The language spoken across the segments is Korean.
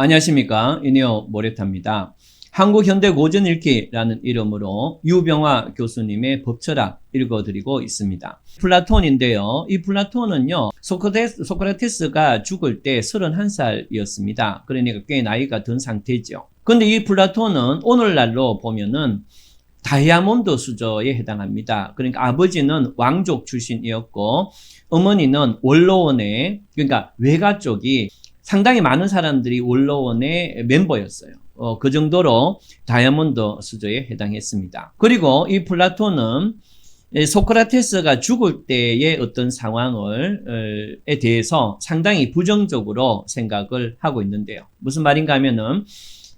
안녕하십니까. 이니어 모레타입니다. 한국 현대 고전 읽기라는 이름으로 유병화 교수님의 법철학 읽어드리고 있습니다. 플라톤인데요. 이 플라톤은요, 소크라테스, 소크라테스가 죽을 때 31살이었습니다. 그러니까 꽤 나이가 든 상태죠. 근데 이 플라톤은 오늘날로 보면은 다이아몬드 수저에 해당합니다. 그러니까 아버지는 왕족 출신이었고, 어머니는 원로원의, 그러니까 외가 쪽이 상당히 많은 사람들이 원로원의 멤버였어요. 어, 그 정도로 다이아몬드 수저에 해당했습니다. 그리고 이 플라톤은 소크라테스가 죽을 때의 어떤 상황을 에 대해서 상당히 부정적으로 생각을 하고 있는데요. 무슨 말인가 하면은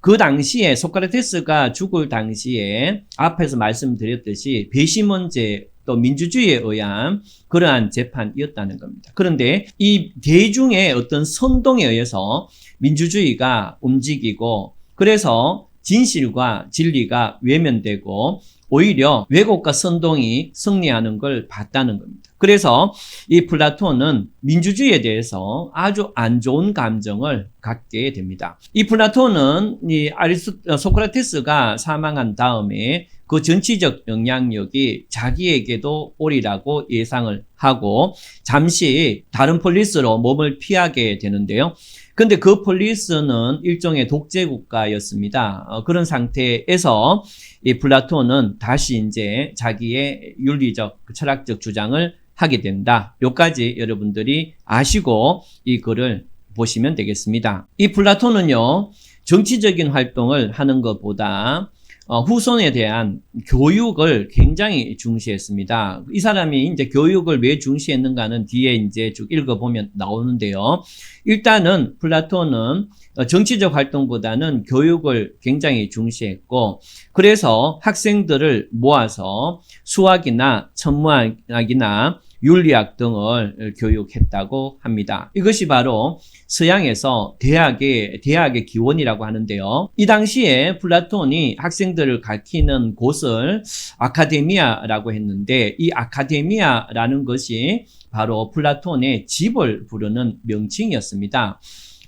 그 당시에 소크라테스가 죽을 당시에 앞에서 말씀드렸듯이 배심원제 또 민주주의에 의한 그러한 재판이었다는 겁니다. 그런데 이 대중의 어떤 선동에 의해서 민주주의가 움직이고 그래서 진실과 진리가 외면되고 오히려 왜곡과 선동이 승리하는 걸 봤다는 겁니다. 그래서 이 플라톤은 민주주의에 대해서 아주 안 좋은 감정을 갖게 됩니다. 이 플라톤은 이 아리스토 소크라테스가 사망한 다음에 그 정치적 영향력이 자기에게도 오리라고 예상을 하고 잠시 다른 폴리스로 몸을 피하게 되는데요. 근데 그 폴리스는 일종의 독재 국가였습니다. 어, 그런 상태에서 이 플라톤은 다시 이제 자기의 윤리적, 철학적 주장을 하게 된다. 요까지 여러분들이 아시고 이 글을 보시면 되겠습니다. 이 플라톤은요, 정치적인 활동을 하는 것보다 어, 후손에 대한 교육을 굉장히 중시했습니다. 이 사람이 이제 교육을 왜 중시했는가는 뒤에 이제 쭉 읽어보면 나오는데요. 일단은 플라톤은 어, 정치적 활동보다는 교육을 굉장히 중시했고, 그래서 학생들을 모아서 수학이나 천문학이나 윤리학 등을 교육했다고 합니다. 이것이 바로 서양에서 대학의 대학의 기원이라고 하는데요. 이 당시에 플라톤이 학생들을 가르치는 곳을 아카데미아라고 했는데 이 아카데미아라는 것이 바로 플라톤의 집을 부르는 명칭이었습니다.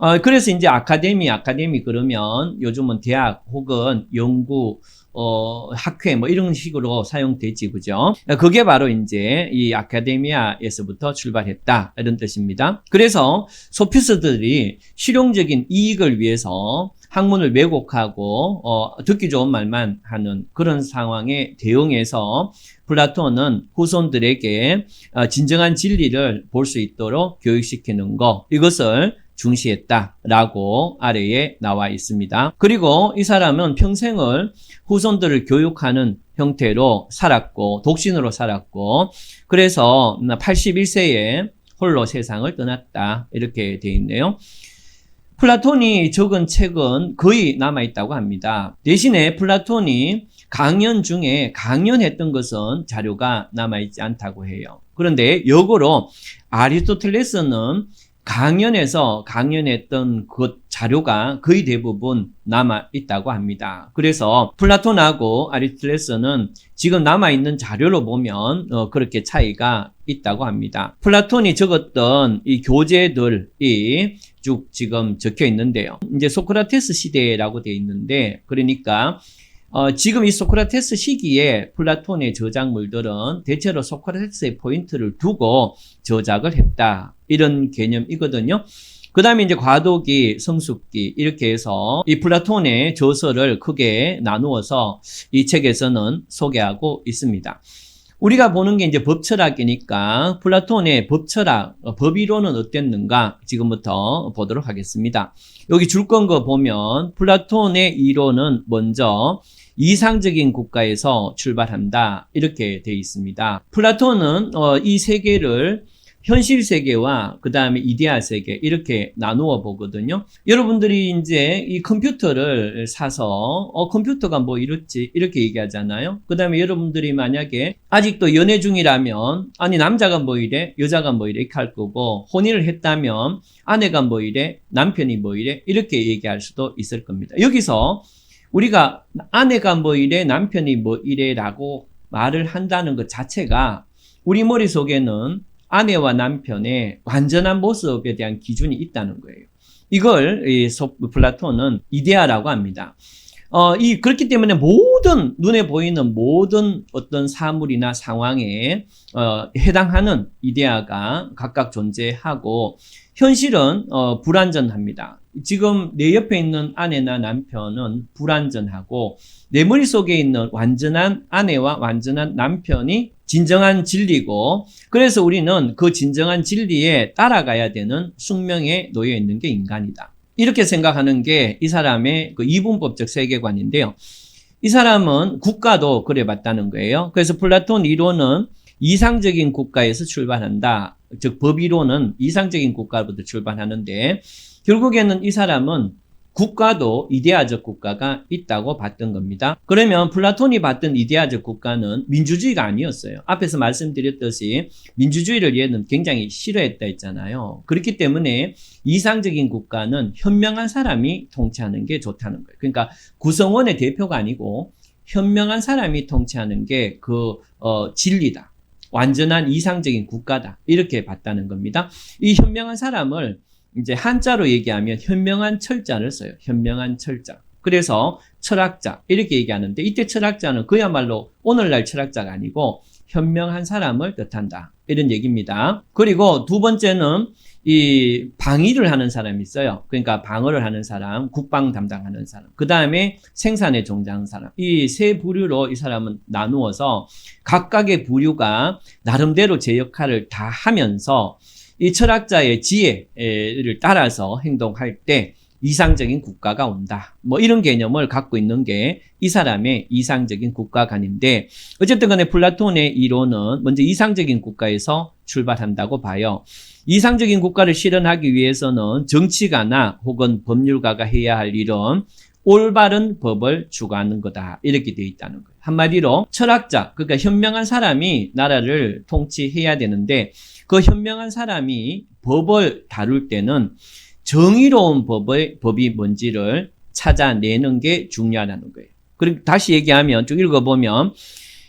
어, 그래서 이제 아카데미, 아카데미 그러면 요즘은 대학 혹은 연구 어, 학회 뭐 이런 식으로 사용되지, 그죠? 그게 바로 이제 이 아카데미아에서부터 출발했다. 이런 뜻입니다. 그래서 소피스들이 실용적인 이익을 위해서 학문을 왜곡하고 어, 듣기 좋은 말만 하는 그런 상황에 대응해서 플라톤은 후손들에게 어, 진정한 진리를 볼 수 있도록 교육시키는 것 이것을 중시했다라고 아래에 나와 있습니다. 그리고 이 사람은 평생을 후손들을 교육하는 형태로 살았고 독신으로 살았고 그래서 81세에 홀로 세상을 떠났다 이렇게 되어 있네요. 플라톤이 적은 책은 거의 남아 있다고 합니다. 대신에 플라톤이 강연 중에 강연했던 것은 자료가 남아 있지 않다고 해요. 그런데 역으로 아리스토텔레스는 강연에서 강연했던 그 자료가 거의 대부분 남아 있다고 합니다. 그래서 플라톤하고 아리스토텔레스는 지금 남아 있는 자료로 보면 어, 그렇게 차이가 있다고 합니다. 플라톤이 적었던 이 교재들이 쭉 지금 적혀 있는데요. 이제 소크라테스 시대라고 되어 있는데 그러니까 어, 지금 이 소크라테스 시기에 플라톤의 저작물들은 대체로 소크라테스의 포인트를 두고 저작을 했다. 이런 개념이거든요. 그 다음에 이제 과도기, 성숙기, 이렇게 해서 이 플라톤의 저서를 크게 나누어서 이 책에서는 소개하고 있습니다. 우리가 보는 게 이제 법철학이니까 플라톤의 법철학, 어, 법이론은 어땠는가 지금부터 보도록 하겠습니다. 여기 줄 건 거 보면 플라톤의 이론은 먼저 이상적인 국가에서 출발한다 이렇게 되어 있습니다. 플라톤은 어, 이 세계를 현실 세계와 그 다음에 이데아 세계 이렇게 나누어 보거든요. 여러분들이 이제 이 컴퓨터를 사서 어 컴퓨터가 뭐 이렇지 이렇게 얘기하잖아요. 그 다음에 여러분들이 만약에 아직도 연애 중이라면 아니 남자가 뭐 이래 여자가 뭐 이래 이렇게 할 거고 혼인을 했다면 아내가 뭐 이래 남편이 뭐 이래 이렇게 얘기할 수도 있을 겁니다. 여기서 우리가 아내가 뭐 이래 남편이 뭐 이래라고 말을 한다는 것 자체가 우리 머릿속에는 아내와 남편의 완전한 모습에 대한 기준이 있다는 거예요. 이걸 이 소- 플라톤은 이데아라고 합니다. 어, 이 그렇기 때문에 모든 눈에 보이는 모든 어떤 사물이나 상황에 어, 해당하는 이데아가 각각 존재하고 현실은 어, 불완전합니다. 지금 내 옆에 있는 아내나 남편은 불완전하고 내 머릿속에 있는 완전한 아내와 완전한 남편이 진정한 진리고 그래서 우리는 그 진정한 진리에 따라가야 되는 숙명에 놓여 있는 게 인간이다. 이렇게 생각하는 게 이 사람의 그 이분법적 세계관인데요. 이 사람은 국가도 그래 봤다는 거예요. 그래서 플라톤 이론은 이상적인 국가에서 출발한다. 즉 법이론은 이상적인 국가부터 출발하는데 결국에는 이 사람은 국가도 이데아적 국가가 있다고 봤던 겁니다. 그러면 플라톤이 봤던 이데아적 국가는 민주주의가 아니었어요. 앞에서 말씀드렸듯이 민주주의를 얘는 굉장히 싫어했다 했잖아요. 그렇기 때문에 이상적인 국가는 현명한 사람이 통치하는 게 좋다는 거예요. 그러니까 구성원의 대표가 아니고 현명한 사람이 통치하는 게그 어, 진리다. 완전한 이상적인 국가다. 이렇게 봤다는 겁니다. 이 현명한 사람을 이제 한자로 얘기하면 현명한 철자를 써요. 현명한 철자. 그래서 철학자 이렇게 얘기하는데 이때 철학자는 그야말로 오늘날 철학자가 아니고 현명한 사람을 뜻한다. 이런 얘기입니다. 그리고 두 번째는 이 방위를 하는 사람이 있어요. 그러니까 방어를 하는 사람, 국방 담당하는 사람. 그 다음에 생산에 종사하는 사람. 이 세 부류로 이 사람은 나누어서 각각의 부류가 나름대로 제 역할을 다 하면서 이 철학자의 지혜를 따라서 행동할 때 이상적인 국가가 온다. 뭐 이런 개념을 갖고 있는 게 이 사람의 이상적인 국가관인데 어쨌든 간에 플라톤의 이론은 먼저 이상적인 국가에서 출발한다고 봐요. 이상적인 국가를 실현하기 위해서는 정치가나 혹은 법률가가 해야 할 일은 올바른 법을 추구하는 거다. 이렇게 되어 있다는 거예요. 한마디로 철학자, 그러니까 현명한 사람이 나라를 통치해야 되는데 그 현명한 사람이 법을 다룰 때는 정의로운 법의, 법이 뭔지를 찾아내는 게 중요하다는 거예요. 그리고 다시 얘기하면 쭉 읽어보면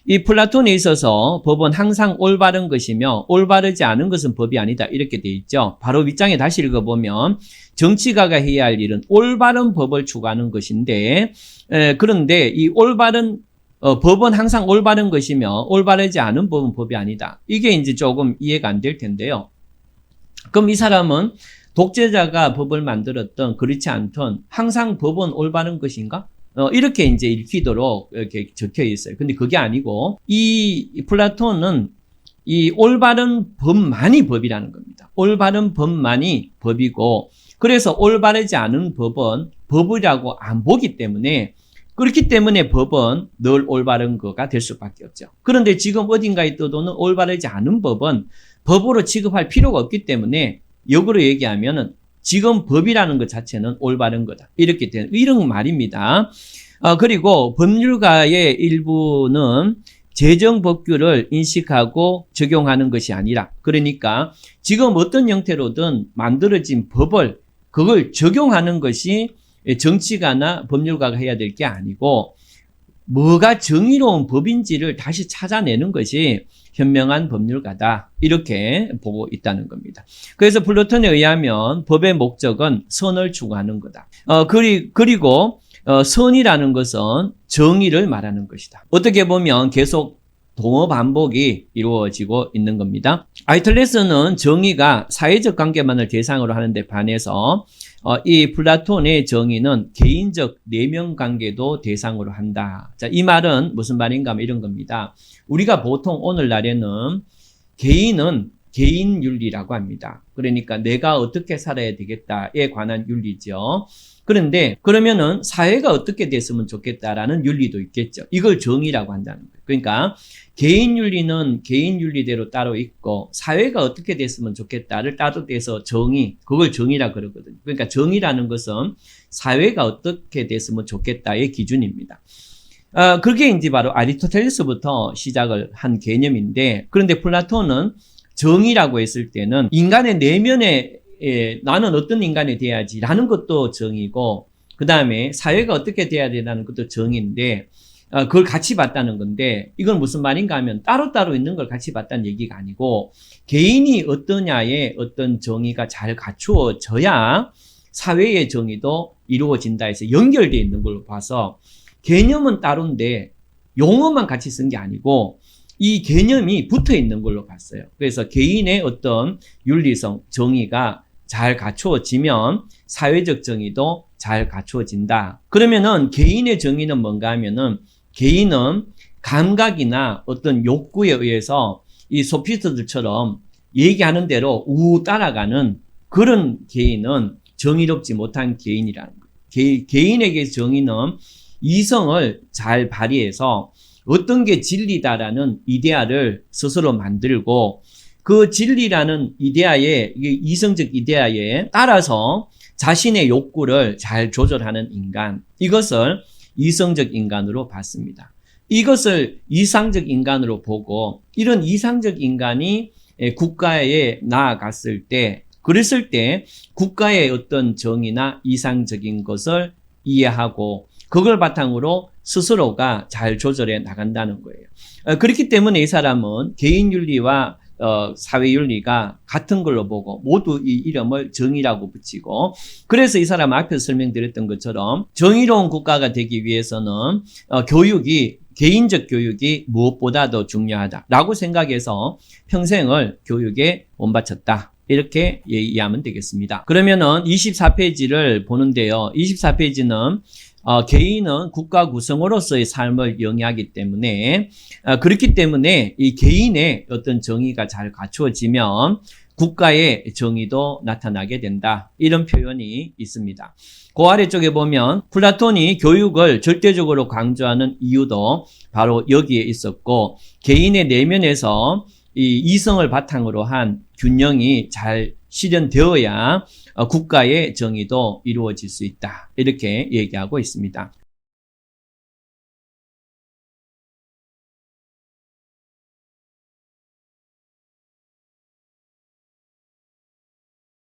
이 플라톤에 있어서 법은 항상 올바른 것이며 올바르지 않은 것은 법이 아니다. 이렇게 돼 있죠. 바로 윗장에 다시 읽어보면 정치가가 해야 할 일은 올바른 법을 추구하는 것인데 에, 그런데 이 올바른 어, 법은 항상 올바른 것이며 올바르지 않은 법은 법이 아니다. 이게 이제 조금 이해가 안 될 텐데요. 그럼 이 사람은 독재자가 법을 만들었던 그렇지 않던 항상 법은 올바른 것인가? 어, 이렇게 이제 읽히도록 이렇게 적혀 있어요. 근데 그게 아니고 이 플라톤은 이 올바른 법만이 법이라는 겁니다. 올바른 법만이 법이고 그래서 올바르지 않은 법은 법이라고 안 보기 때문에 그렇기 때문에 법은 늘 올바른 거가 될 수밖에 없죠. 그런데 지금 어딘가에 떠도는 올바르지 않은 법은 법으로 취급할 필요가 없기 때문에 역으로 얘기하면은 지금 법이라는 것 자체는 올바른 거다. 이렇게 되는 이런 말입니다. 어, 그리고 법률가의 일부는 재정 법규를 인식하고 적용하는 것이 아니라 그러니까 지금 어떤 형태로든 만들어진 법을 그걸 적용하는 것이 정치가나 법률가가 해야 될 게 아니고 뭐가 정의로운 법인지를 다시 찾아내는 것이 현명한 법률가다. 이렇게 보고 있다는 겁니다. 그래서 플로톤에 의하면 법의 목적은 선을 추구하는 거다. 어, 그리, 그리고 어, 선이라는 것은 정의를 말하는 것이다. 어떻게 보면 계속 동어 반복이 이루어지고 있는 겁니다. 아이틀레스는 정의가 사회적 관계만을 대상으로 하는데 반해서 어, 이 플라톤의 정의는 개인적 내면 관계도 대상으로 한다. 자, 이 말은 무슨 말인가 하면 이런 겁니다. 우리가 보통 오늘날에는 개인은 개인 윤리라고 합니다. 그러니까 내가 어떻게 살아야 되겠다에 관한 윤리죠. 그런데 그러면은 사회가 어떻게 됐으면 좋겠다라는 윤리도 있겠죠. 이걸 정의라고 한다는 거예요. 그러니까 개인 윤리는 개인 윤리대로 따로 있고 사회가 어떻게 됐으면 좋겠다를 따로 떼서 정의 그걸 정의라 그러거든요. 그러니까 정의라는 것은 사회가 어떻게 됐으면 좋겠다의 기준입니다. 어, 그게 이제 바로 아리스토텔레스부터 시작을 한 개념인데 그런데 플라톤은 정의라고 했을 때는 인간의 내면에 예, 나는 어떤 인간이 돼야지라는 것도 정의고 그 다음에 사회가 어떻게 돼야 되라는 것도 정의인데 어, 그걸 같이 봤다는 건데 이건 무슨 말인가 하면 따로따로 있는 걸 같이 봤다는 얘기가 아니고 개인이 어떠냐에 어떤 정의가 잘 갖추어져야 사회의 정의도 이루어진다 해서 연결되어 있는 걸로 봐서 개념은 따로인데 용어만 같이 쓴 게 아니고 이 개념이 붙어 있는 걸로 봤어요. 그래서 개인의 어떤 윤리성, 정의가 잘 갖추어지면 사회적 정의도 잘 갖추어진다. 그러면은 개인의 정의는 뭔가 하면은 개인은 감각이나 어떤 욕구에 의해서 이 소피스트들처럼 얘기하는 대로 우 따라가는 그런 개인은 정의롭지 못한 개인이라는 거예요. 개, 개인에게 정의는 이성을 잘 발휘해서 어떤 게 진리다라는 이데아를 스스로 만들고 그 진리라는 이데아에 이성적 이데아에 따라서 자신의 욕구를 잘 조절하는 인간 이것을 이성적 인간으로 봤습니다. 이것을 이상적 인간으로 보고 이런 이상적 인간이 에, 국가에 나아갔을 때 그랬을 때 국가의 어떤 정의나 이상적인 것을 이해하고 그걸 바탕으로 스스로가 잘 조절해 나간다는 거예요. 어, 그렇기 때문에 이 사람은 개인 윤리와 어, 사회 윤리가 같은 걸로 보고 모두 이 이름을 정의라고 붙이고 그래서 이 사람 앞에서 설명드렸던 것처럼 정의로운 국가가 되기 위해서는 어, 교육이 개인적 교육이 무엇보다도 중요하다라고 생각해서 평생을 교육에 온바쳤다. 이렇게 이해하면 되겠습니다. 그러면은 24페이지를 보는데요. 24페이지는 어, 개인은 국가 구성으로서의 삶을 영위하기 때문에 어, 그렇기 때문에 이 개인의 어떤 정의가 잘 갖추어지면 국가의 정의도 나타나게 된다. 이런 표현이 있습니다. 그 아래쪽에 보면 플라톤이 교육을 절대적으로 강조하는 이유도 바로 여기에 있었고 개인의 내면에서 이 이성을 바탕으로 한 균형이 잘 실현되어야 어, 국가의 정의도 이루어질 수 있다. 이렇게 얘기하고 있습니다.